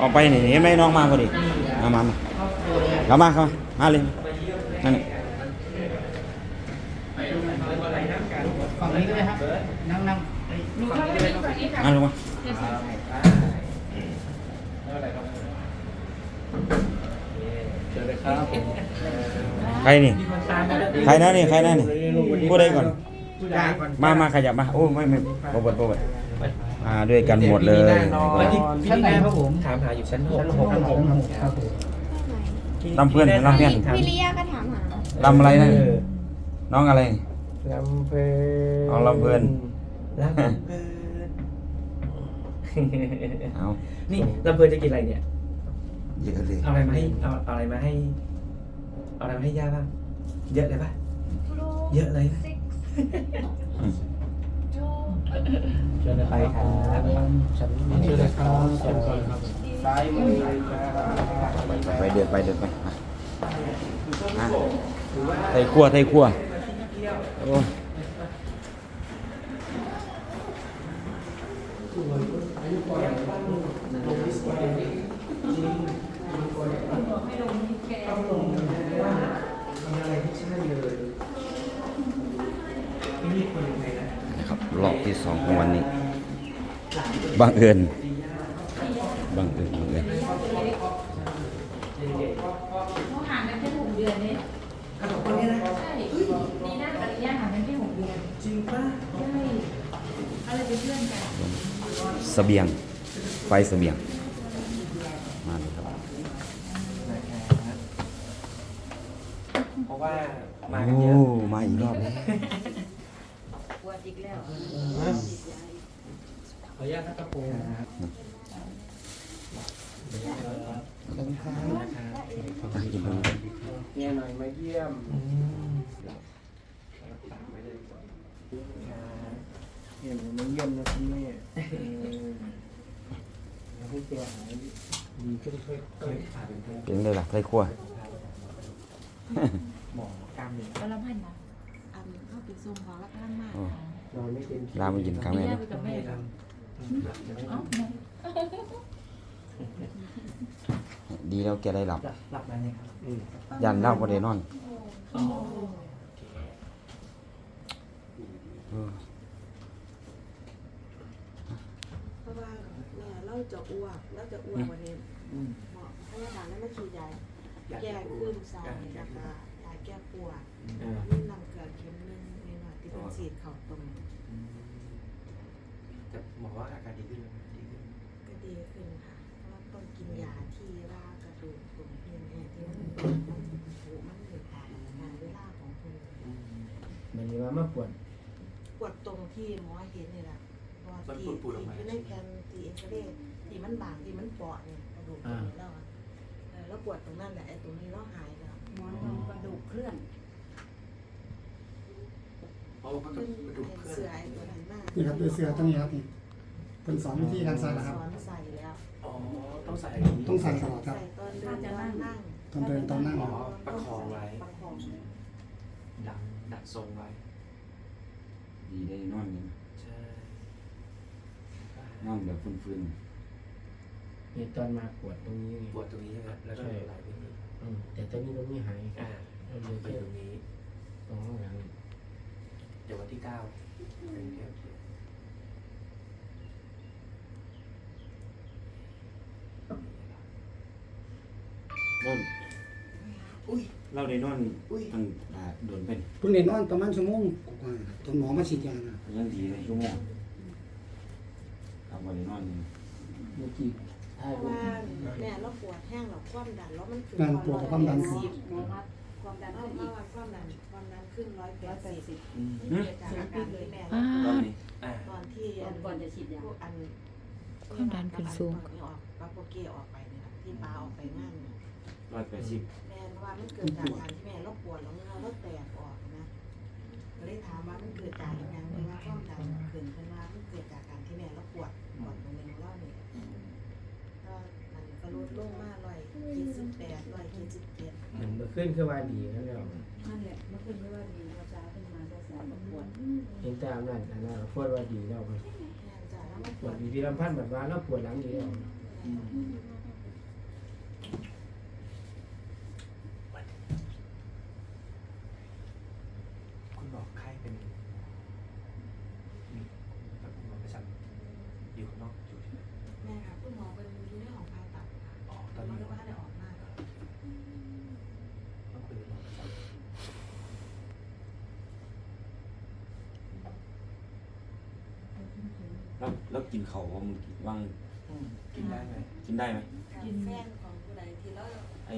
ออกไปนี่เห็นไหมน้องมาพอดีมามามาเข้ามาเข้ามามาเลยนั่นนี่ฝั่งนี้ก็ได้ครับนั่งนั่งมาลงมาใครนี่ ใครนะนี่ ใครนะนี่ พูดได้ก่อน มา มาขยับมา โอ้ ไม่ไม่โบดโบด มาด้วยกันหมดเลยชั้นไหนครับผมถามหาอยู่ชั้นหกชั้นหกครับผมลำเพื่อนลำเพื่อนพี่ลิยาก็ถามหาลำอะไรนะน้องอะไร ลำเพลินเอาลำเพลิน ลำเพลินเอานี่ลำเพลินจะกินอะไรเนี่ย เยอะเลยเอาอะไรมาให้เอาเอาอะไรมาให้เอาอะไรมาให้ย่าบ้างเยอะเลยปะเยอะเลยนะ เชิญเลยไปครับชั้นนี้เลยครับเชิญเลยครับซ้ายมือครับไปเดินไปเดินไปไทยขั้วไทยขั้วโอ้นะครับรอบที่สองของวันนี้บังเอิญบังเอิญบังเอิญเขาห่างกันแค่หกเดือนเนี่ยใช่ดีน่ากับดีน่าห่างกันแค่หกเดือนจริงป่ะใช่อะไรเป็นเพื่อนกันเสบียงไฟเสบียงมาเลยครับเพราะว่ามาโอ้กันเยอะมาอีกรอบแล้วปวด อีกแล้วขออนุญาตนะครับผมตั้งกินตรงนี้เนี่ยหน่อยมาเยี่ยมอืมเนี่ยผมมาเยี่ยมนะคุณแม่ให้แกหายดีขึ้นค่อยเคยผ่านเป็นเพื่อนเป็นเลยล่ะไทยขั้วหมอกล้ามเนื้อก็ละพันนะอันเข้าไปส่งของละพันมากโอ้ๆ นอนไม่เต็มที่ลามากินครั้งแรกดีเลน่ายไปกับแม่ไม่กันทำเอ้าดีแล้วแกได้หลับหลับหลับมาเนี่ยครับอืมยันเล่าประเด็นนอนเออเพราะว่าแม่เราจะอ้วกเราจะอ้วกวันนี้อืมหมอพยาบาลแล้วมาฉีดยาแก้คลื่นไส้แล้วก็ยาแก้ปวดอ่ามี ที่เป็นฉีดเข่าตรงแต่หมอว่าอาการดีขึ้นแล้วดีขึ้นก็ดีขึ้นค่ะ เพราะว่าต้องกินยาที่ว่ากระดูกตรงที่แม่ที่มันมันผูมันหยุดตามงานเวลาของคุณมันนี้ว่ามาปวดปวดตรงที่หมอเห็นนี่แหละเพราะว่าที่ที่อยู่ในแผ่นที่เอ็กซเรย์ที่มันบางที่มันเปาะเนี่ยกระดูกตรงนี้แล้วอะเออแล้วปวดตรงนั้นแหละไอ้ตรงนี้เราหายแล้ว หมอนรองกระดูกเคลื่อน โอ้ก็ขึ้นกระดูกเป็นเพื่อนเสือไอ้ตัวนั้นมากนี่ครับเป็นเสือตรงนี้ครับนี่เป็นสอนวิธีการใส่นะครับ สอนใส่แล้วอ๋อต้องใส่อันนี้ต้องใส่ตลอดครับ ใส่ตอนเดินตอนนั่งตอนเดินตอนนั่ง อ๋อประคองไว้ประคองดักดักทรงไว้ดีได้นอนนี่ใช่นอนแบบฟื้นเนี่ยตอนมาปวดตรงนี้ไงปวดตรงนี้ใช่ไหมแล้วก็ไหลไปนี่อืมแต่ตอนนี้ตรงนี้หายอ่าเราเลยไปแค่ตรงนี้ ตรงข้างหลังเดี๋ยววันที่ เก้าเป็นเยวเที่ยวๆนอนอุ้ย เราได้นอนอุ๊ย ตั้งอ่าโดนเป็นเพิ่งเรียนนอนประมาณชั่วโมงกว่าๆตอนหมอมาฉีดยานะยังดีเลยชั่วโมงเอาไปนอนนี่เมื่อกี้เพถ่ายรูปว่าแม่เราปวดแห้งเราความดันแล้วมันขึ้นงานปวดกับความดันสิบหมอวัด ความดันเอาขึ้นเพอีราะกว่าความดันความดันขึ้นร้อยแปดสิบอืมเกิดจากอาการที่แม่เราตอนนี้อ่าตอนที่ก่อนก่อนจะฉีดยาพวกอันความดันขึ้นสูงอันออกปาโปเกออกไปเนี่ยที่ปลาออกไปงานเนี่ยร้อยแปดสิบแม่ว่ามันเกิดจากการที่แม่เราปวดแล้วเนื้อเราแตกออกนะก็เลยถามว่ามันเกิดจากอย่างไรเวลาความดันขึ้นเพิ่นว่ามันเกิดจากการที่แม่เราปวดปวดตรงนี้ของเราเนี่ยก็มันก็ลดลงมาร้อยยี่สิบแปดร้อยยี่สิบเจ็ดมันเมื่ อขึ้นคือว่าดีแล้วแล้วนั่นแหละเมื่อคืนไม่ว่าดีพอเช้าขึ้นมาก็แสบปวดเห็นตามนั่นอันนั้นเราพูดว่าดีแล้วมันแม่จ่ายแล้วมันปปววดดมีพี่ลำพันธ์แบบว่าเราปวดหลังดีแล้ว อืม แล้วกินเขาว่ามึงว่างกินได้ไหมกินได้ไหมกินแฟนของผู้ใดที่เราไอ้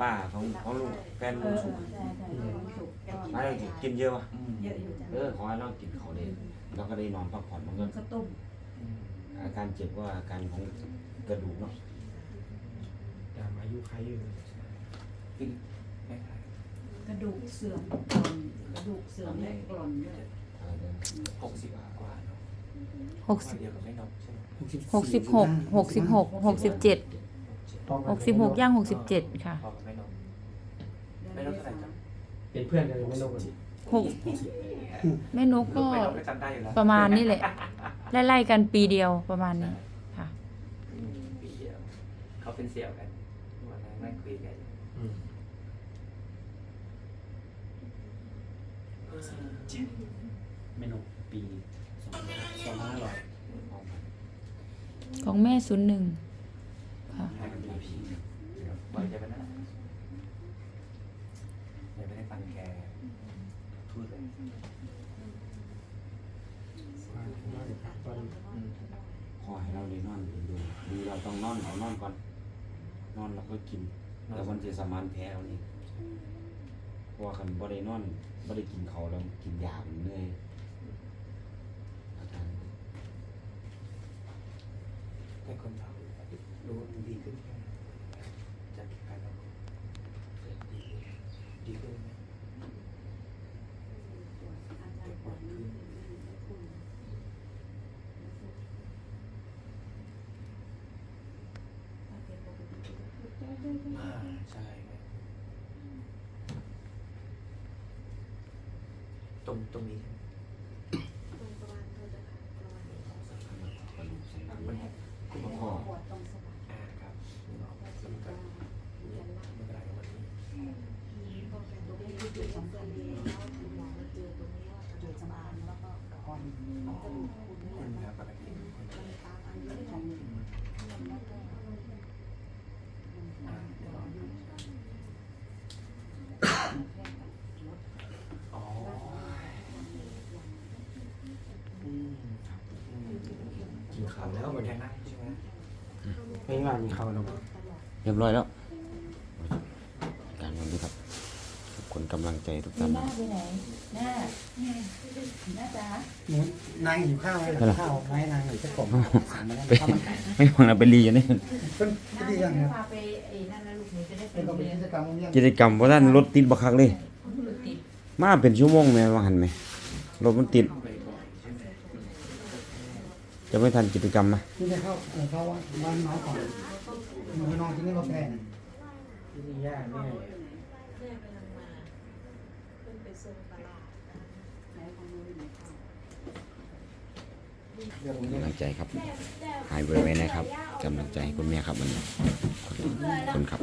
ป้าของของลูกแฟนเอลุงอสุกใช่ใช่ความสุขก็ไม่ได้กินเยอะวะอืมเยอะอยู่จ้ะเออขอให้เรากินเขาเด็เราก็ได้นอนพักผ่อนมันก็ข้าวต้มอืมอาการเจ็บก็อาการของกระดูกเนาะตามอายุใครอยู่กินไม่ขายกระดูกเสื่อมก่อนกระดูกเสื่อมและกร่อนด้วยอะไรเด้อหกสิบกว่าเนาะ หกสิบเดียวกับไม่นกใช่ไหมหกสิบหกหกสิบหกหกสิบเจ็ดหกสิบหกย่างหกสิบเจ็ดค่ะพอกับไม่นกไม่นกเท่าไหร่ครับเป็นเพื่อนกันยังไม่รู้กันหกแม่นกก็ไม่นกก็จำได้อยู่แล้วประมาณนี้แหละไล่ๆกันปีเดียวประมาณนี้ค่ะปีเดียวเขาเป็นเสี่ยวกันวันนั้นนั่งคุยกันอืมไม่นกปี สองสองห้าร้อยของแม่ศูนย์หนึ่งค่ะให้กันเป็นพีบ่อยใจไปนะยังไม่ได้ฟังแกพูดเลยตอนอืมขอให้เราได้นอนดูดีเราต้องนอนเอานอนก่อน นอนแล้วก็กินแต่มันจะสมานแพ้เอานี่เพราะว่าคันบ่ได้นอนบ่ได้กินเขาวแล้วกินยามันเหนื่อยอาการ แต่ คนเรารู้ดีขึ้นแค่ไหนจากการเราดีขึ้นดีขึ้นไหมปวดขึ้นอ่าใช่ไหมตรงตรงนี้ใช่ไหม ตรงประมาณเท่าจะค่ะประมาณ กระดูกสันหลัง มัน คุณพ่อ ปวดตรงสะบัก อ่าครับนี่เนาะแล้วมันก็ไม่เป็นไรวันนี้ ป้องกันตัวเองที่สำคัญเลยแล้วคุณหมอมาเจอตรงนี้ว่ากระดูกสมานแล้วก็อ่อนกระดูกคุณเนี่ คุ ย ณ มัน ครับปกติ ตามอายุของ อ่าเดี๋ยวรอดูอ๋ออืมอืม กินข้าวแล้ววัน แก นี้ นั่งใช่ไหม ไม่ว่ามีข้าวแล้วเรียบร้อยแล้วการวันนี้ครับขอบคุณกำลังใจทุกหท่านน้าไปไหน หน้านี่หน้าจ๋าหนูนางหิวข้าวไหมข้าวไหมนางหรือจะกบสั่งมาแล้วไปข้าวมันไก่ไม่หวังนะไปรีอยู่นี่เป็นหน้าดีอย่างไม่เนี้ยพาไปไอ้นั่นนะลูกหนูจะได้ไปเป็นโรก็งเป็นเรียนกิจกรรมโรงเรียนกิจกรรมเพราะท่านรถติดบักคักเลยรถติดมาเป็นชั่วโมงแม่ว่าหันไหมรถมันติด จะไม่ทันกิจกรรมนะที่จะเข้าเออเข้าบ้านน้องก่อนหนูไปนอนที่นี่รถแพงที่นี่ยากแน่เรื่อยไปทางมาขึ้นไปส่งตลาดไหนของนู้นไหนของกำลังใจครับหายไวๆนะครับกำลังใจให้คุณแม่ครับวันนี้ขอบคุณครับ